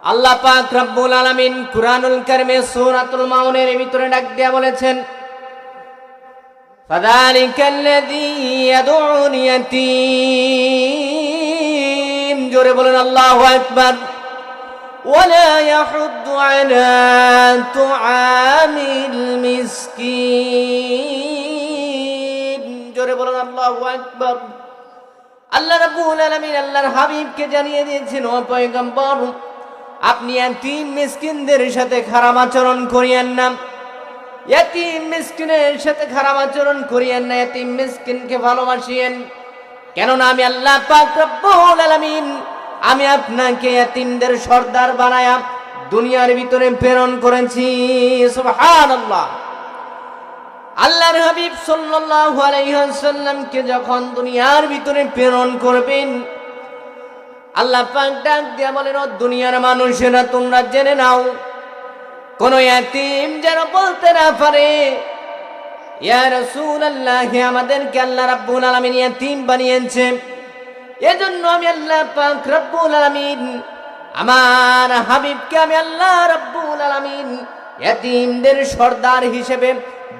আল্লাহ পাক রব্বুল আলামিন কুরআনুল কারিমে সূরাতুল মাউনের ভিতরে ডাক দিয়া বলেছেন فذلك الذي يدعو اليتيم জোরে বলেন আল্লাহু আকবার ولا يحض على طعام المسكين জোরে বলেন আল্লাহু আকবার আল্লাহ রাব্বুল আলামিন আল্লাহর হাবিবকে জানিয়ে দিয়েছেন ও পয়গম্বর আপনি এতিম মিসকিনদের সাথে খারাপ আচরণ করিয়েন না। এতিম মিসকিনের সাথে খারাপ আচরণ করিয়েন না, এতিম মিসকিনকে ভালোবাসিয়েন। কেননা আমি আল্লাহ পাক রব্বুল আলামিন, আমি আপনাকে এতিমদের সর্দার বানায়া দুনিয়ার ভিতরে প্রেরণ করেছি, সুবহানাল্লাহ। আল্লাহর হাবিব সাল্লাল্লাহু আলাইহি ওয়াসাল্লামকে যখন দুনিয়ার ভিতরে প্রেরণ করবেন আল্লাহ পাক ডাক দিয়া বলেন, ও দুনিয়ার মানুষেরা, তোমরা জেনে নাও, কোন এতিম যেন বলতে না পারে। আমাদেরকে আল্লাহ রাব্বুল আলামিন এতিম বানিয়েছে এজন্য আমি আল্লাহ পাক রব্বুল আলামিন, আমার হাবিবকে আমি আল্লাহ রব্বুল আলামিন এতিমদের সর্দার হিসেবে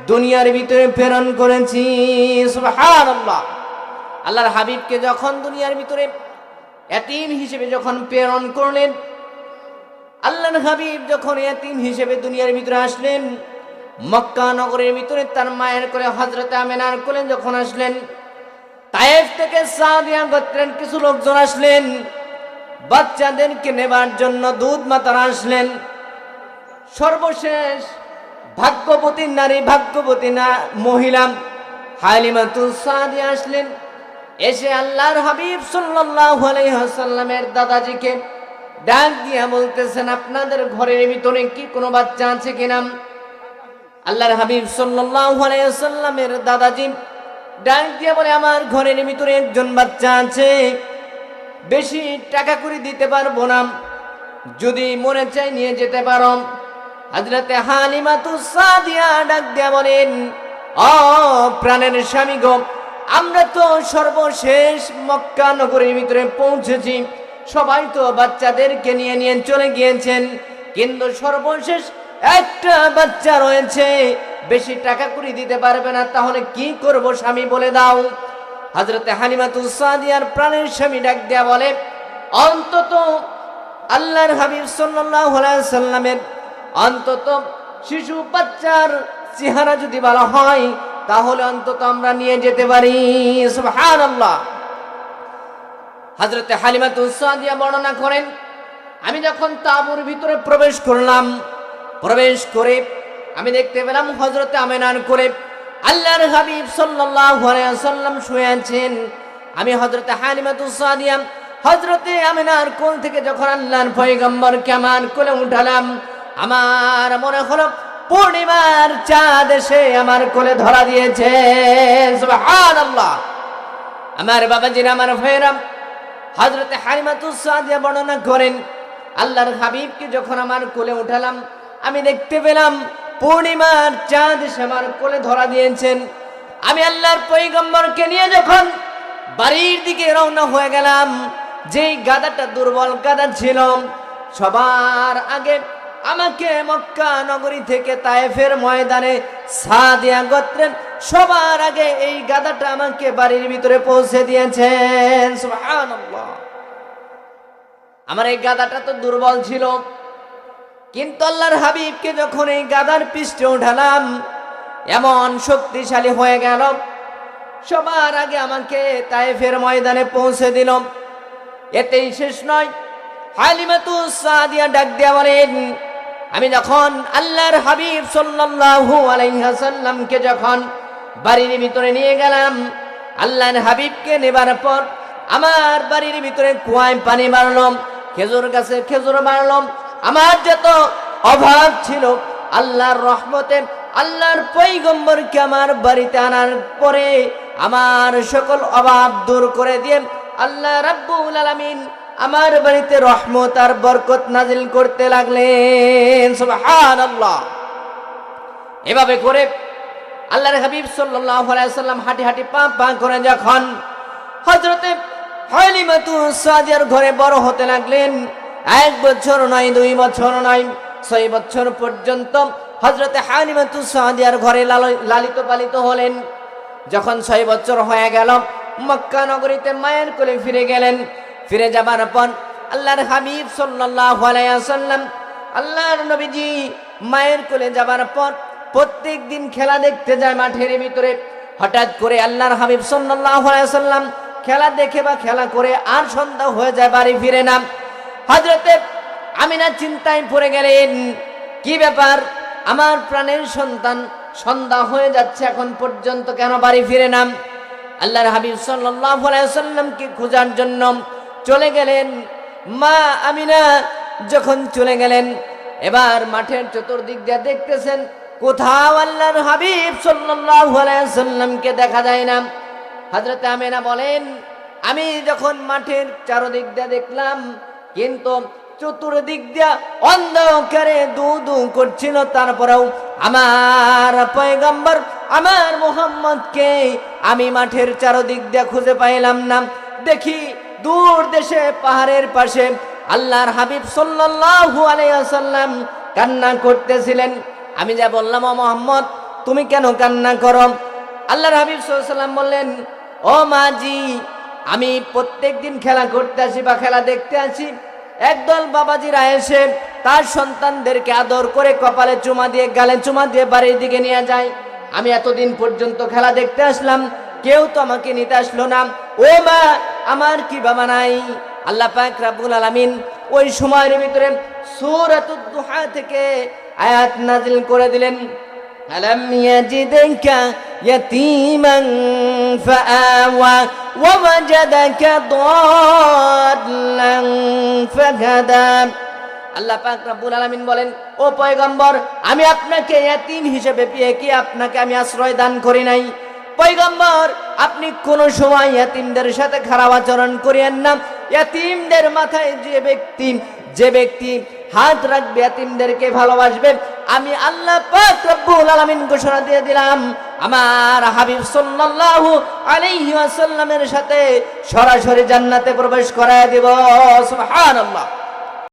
দুনিয়ার ভিতরে প্রেরণ করেছি। আল্লাহর হাবিবকে যখন দুনিয়ার ভিতরে এতিম হিসেবে যখন প্রেরণ করলেন, আল্লাহর হাবিব যখন এতিম হিসেবে দুনিয়ার ভিতরে আসলেন, মক্কা নগরের ভিতরে তার মায়ের করে হজরতে আমেনার কোলে যখন আসলেন, তায়েফ থেকে সাদিয়া গোত্রের কিছু লোকজন আসলেন, বাচ্চাদেরকে নেবার জন্য দুধ মাতারা আসলেন। সর্বশেষ ভাগ্যবতী নারী, ভাগ্যবতী না, মহিলা হালিমাতুল সাদিয়া আসলেন। এসে আল্লাহর হাবিব সাল্লাল্লাহু আলাইহি ওয়াসাল্লামের দাদাজিকে ডাক দিয়া বলতেছেন, আপনাদের ঘরের ভিতরে কি কোনো বাচ্চা আছে কিনা? আল্লাহর হাবিব সাল্লাল্লাহু আলাইহি ওয়াসাল্লামের দাদাজি ডাক দিয়া বলে, আমার ঘরের ভিতরে একজন বাচ্চা আছে, বেশি টাকা করে দিতে পারব না। যদি মনে চাই নিয়ে যেতে পারো। হাজরাতে হালিমাতু সাদিয়া ডাক দিয়া বলেন, ও প্রাণের স্বামী গো আমরা তো সর্বশেষ মক্কা নগরের ভিতরে পৌঁছেছি। সবাই তো বাচ্চাদেরকে নিয়ে নিয়ে চলে গিয়েছেন। কিন্তু সর্বশেষ একটা বাচ্চা রয়েছে। বেশি টাকা করে দিতে পারবে না। তাহলে কি করব স্বামী বলে দাও। হজরতে হালিমাতুল সাদিয়ার প্রাণের স্বামী ডাক দেয়া বলে, অন্তত আল্লাহর হাবিব সাল্লামের অন্তত শিশু বাচ্চার চেহারা যদি ভালো হয় তাহলে অন্তত আমরা নিয়ে যেতে পারি। হালিমাতুল সাদিয়া বর্ণনা করেন, আমি যখন তাঁবুর ভিতরে প্রবেশ করলাম, প্রবেশ করে আমি দেখতে পেলাম হজরতে আমেনার করে আল্লাহর হাবিব ওয়াসাল্লাম শুয়ে আছেন। আমি হযরতে হালিমাতুল সাদিয়া হযরতে আমেনার কোল থেকে যখন আল্লাহর পয়গম্বর কেমন কোলে উঠালাম, আমার মনে হলো পূর্ণিমার চাঁদ এসে আমার কোলে ধরা দিয়েছে। আমার বাবাজির আমার ভাইরাম হযরতে হালিমাতুস সাদিয়া বর্ণনা করেন, আল্লাহর হাবিবকে যখন আমার কোলে উঠালাম, আমি দেখতে পেলাম পূর্ণিমার চাঁদ এসে আমার কোলে ধরা দিয়েছেন। আমি আল্লাহর পৈগম্বরকে নিয়ে যখন বাড়ির দিকে রওনা হয়ে গেলাম, যেই গাদাটা দুর্বল গাদা ছিল, সবার আগে আমাকে মক্কা নগরী থেকে তায়েফের ময়দানে সাদিয়া গোত্রের সবার আগে এই গাদাটা আমাকে বাড়ির ভিতরে পৌঁছে দিয়েছেন। আমার এই গাদাটা তো দুর্বল ছিল। কিন্তু আল্লাহর হাবিবকে যখন এই গাদার পৃষ্ঠে উঠালাম, এমন শক্তিশালী হয়ে গেল, সবার আগে আমাকে তায়েফের ময়দানে পৌঁছে দিল। এতেই শেষ নয়। হালিমাতু সাদিয়া ডাক দেয়া বলেন আমি যখন আল্লাহর হাবিব সাল্লাল্লাহু আলাইহি ওয়াসাল্লামকে যখন বাড়ির ভিতরে নিয়ে গেলাম, আল্লাহর হাবিবকে নেবার পর আমার বাড়ির ভিতরে কুয়ায় পানি মারলাম, খেজুর গাছে খেজুর মারলাম। আমার যত অভাব ছিল, আল্লাহর রহমতে, আল্লাহর পৈগম্বরকে আমার বাড়িতে আনার পরে আমার সকল অভাব দূর করে দিয়ে আল্লাহ রাব্বুল আলামিন আমার বাড়িতে রহমত আর বরকত নাজিল করতে লাগলেন, সুবহানাল্লাহ। এভাবে করে আল্লাহর হাবিব সাল্লাল্লাহু আলাইহি সাল্লাম হাঁটি হাঁটি পা পা করে যখন হযরতে হালিমাতু সাদিয়ার ঘরে বড় হতে লাগলেন, এক বছর নয়, দুই বছর নয়, ছয় বছর পর্যন্ত হজরতে হানিমাতু সাদিয়ার ঘরে লাল- লালিত পালিত হলেন। যখন ছয় বছর হয়ে গেল, মক্কা নগরীতে মায়ের কোলে ফিরে গেলেন ফিরে যাবার পর আল্লাহর হাবিব ওয়াসাল্লাম আল্লাহর নবীজি মায়ের কোলে যাবার পর প্রত্যেক দিন খেলা দেখতে যায় মাঠের ভিতরে। হঠাৎ করে আল্লাহর হাবিব ওয়াসাল্লাম খেলা দেখে বা খেলা করে আর সন্ধ্যা হয়ে যায়, বাড়ি ফিরে না হযরতে আমিনা চিন্তায় পড়ে গেলেন, কি ব্যাপার? আমার প্রাণের সন্তান সন্ধ্যা হয়ে যাচ্ছে এখন পর্যন্ত কেন বাড়ি ফিরে নাম? আল্লাহর হাবিব সাল্লাল্লাহু আলাইহি ওয়াসাল্লামকে খোঁজার জন্য চলে গেলেন। মা আমিনা যখন চলে গেলেন, এবার মাঠের চতুর্দিক দিয়ে দেখতেছেন কোথাও আল্লাহর হাবিব ওয়াসাল্লামকে দেখা যায় না। হযরত আমিনা বলেন, আমি যখন মাঠের চারদিক দিয়ে দেখলাম, কিন্তু চতুর্দিক দিয়া অন্ধকারে দু দু করছিল, তারপরেও আমার পয়গম্বর আমার মোহাম্মদকে আমি মাঠের চারদিক দিয়া খুঁজে পাইলাম না। দেখি দূর দেশে, পাহাড়ের পাশে। আল্লাহর হাবিব সাল্লাল্লাহু আলাইহি ওয়াসাল্লাম কান্না করতেছিলেন। আমি যা বললাম, ও মোহাম্মদ, তুমি কেন কান্না করো? আল্লাহর হাবিব ওয়াসাল্লাম বললেন, ও মাজি, আমি প্রত্যেক দিন খেলা করতে আসি বা খেলা দেখতে আসি। একদল বাবাজিরা এসে তার সন্তানদেরকে আদর করে কপালে চুমা দিয়ে, গালে চুমা দিয়ে বাড়ির দিকে নিয়ে যায়। আমি এতদিন পর্যন্ত খেলা দেখতে আসলাম, কেউ তো আমাকে নিতে আসলো না। ও মা আমার কি বাবা নাই? আল্লাহ পাক রাব্বুল আলামিন ওই সময়ের ভিতরে সূরাতুদ দুহা থেকে আয়াত নাজিল করে দিলেন। আলাম ইয়াজিদকা ইয়াতীমান ফাআওয়া ওয়া ওয়াজাদাকা দাল্লান ফাহাদা আল্লাহ পাক রাব্বুল আলামিন বলেন, ও পয়গম্বর, আমি আপনাকে ইয়াতীম হিসেবে পেয়ে কি আপনাকে আমি আশ্রয় দান করি নাই? পয়গম্বর, আপনি কোন সময় ইয়াতিমদের সাথে খারাপ আচরণ করিয়েন না। ইয়াতিমদের মাথায় যে ব্যক্তি যে ব্যক্তি হাত রাখবে, ইয়াতিমদেরকে ভালোবাসবে, আমি আল্লাহ আলামিন ঘোষণা দিয়ে দিলাম, আমার হাবিব সাল্লাল্লাহু আলাইহি ওয়াসাল্লামের সাথে সরাসরি জান্নাতে প্রবেশ করায় দেব। সুবহানাল্লাহ।